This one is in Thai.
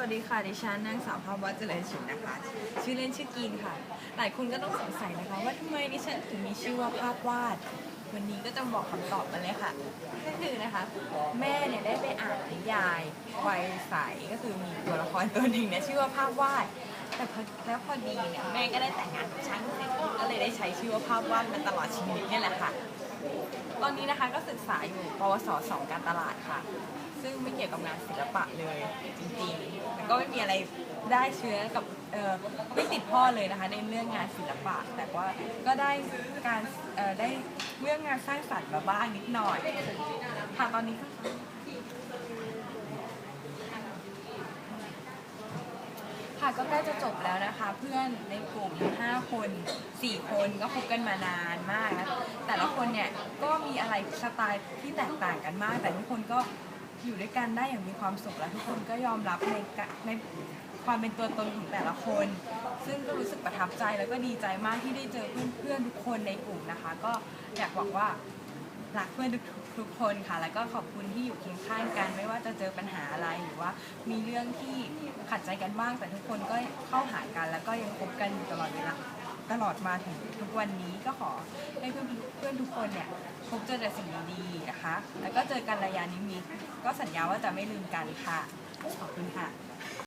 วัสดีค่ะ ดิฉันนางสาวภาพวัฒน์เจริญชินนะคะ ชื่อเล่นชื่อกีนค่ะ หลายคนก็ต้องสงสัยนะคะ ว่าทำไมดิฉันถึงมีชื่อว่าภาพวาด วันนี้ก็จะบอกคำตอบมาเลยค่ะ ก็คือนะคะ แม่เนี่ยได้ไปอ่านนิยายวัยใสก็คือมีตัวละครตัวหนึ่งเนี่ยชื่อว่าภาพวาด แต่พอแล้วพอดีเนี่ยแม่ก็ได้แต่งงานกับช่างก็เลยได้ใช้ชื่อว่าภาพวาดมาตลอดชีวิตเนี่ยแหละค่ะ ตอนนี้นะคะก็ศึกษาอยู่ปวสสองการตลาดค่ะ ซึ่งไม่เกี่ยวกับงานศิลปะเลยจริงๆแล้วก็ไม่มีอะไรได้เชื้อกับเออไม่ติดพ่อเลยนะคะในเรื่องงานศิลปะ แต่ว่าก็ได้การเออได้เรื่องงานสร้างสรรค์มาบ้างนิดหน่อยค่ะตอนนี้ ค่ะก็ใกล้จะจบแล้วนะคะ เพื่อนในกลุ่ม5คน4 คนก็คบกันมานานมากนะแต่ละคนเนี่ยก็มีอะไรสไตล์ที่แตกต่างกันมาก แต่ทุกคนก็อยู่ด้วยกันได้อย่างมีความสุขและทุกคนก็ยอมรับในกะในความเป็นตัวตนของแต่ละคน ซึ่งก็รู้สึกประทับใจแล้วก็ดีใจมากที่ได้เจอเพื่อนๆทุกคนในกลุ่มนะคะ ก็อยากบอกว่า รักเพื่อนทุกทุกคนค่ะ แล้วก็ขอบคุณที่อยู่เคียงข้างกัน ไม่ว่าจะเจอปัญหาอะไรหรือว่า มีเรื่องที่ขัดใจกันบ้างแต่ทุกคนก็เข้าหากัน แล้วก็ยังคบกันอยู่ตลอดเวลาตลอดมาถึงทุกวันนี้ก็ขอให้เพื่อนเพื่อนทุกคนเนี่ยพบเจอแต่สิ่งดีๆนะคะ แล้วก็เจอกันระยะนิมิตก็สัญญาว่าจะไม่ลืมกันค่ะ ขอบคุณค่ะ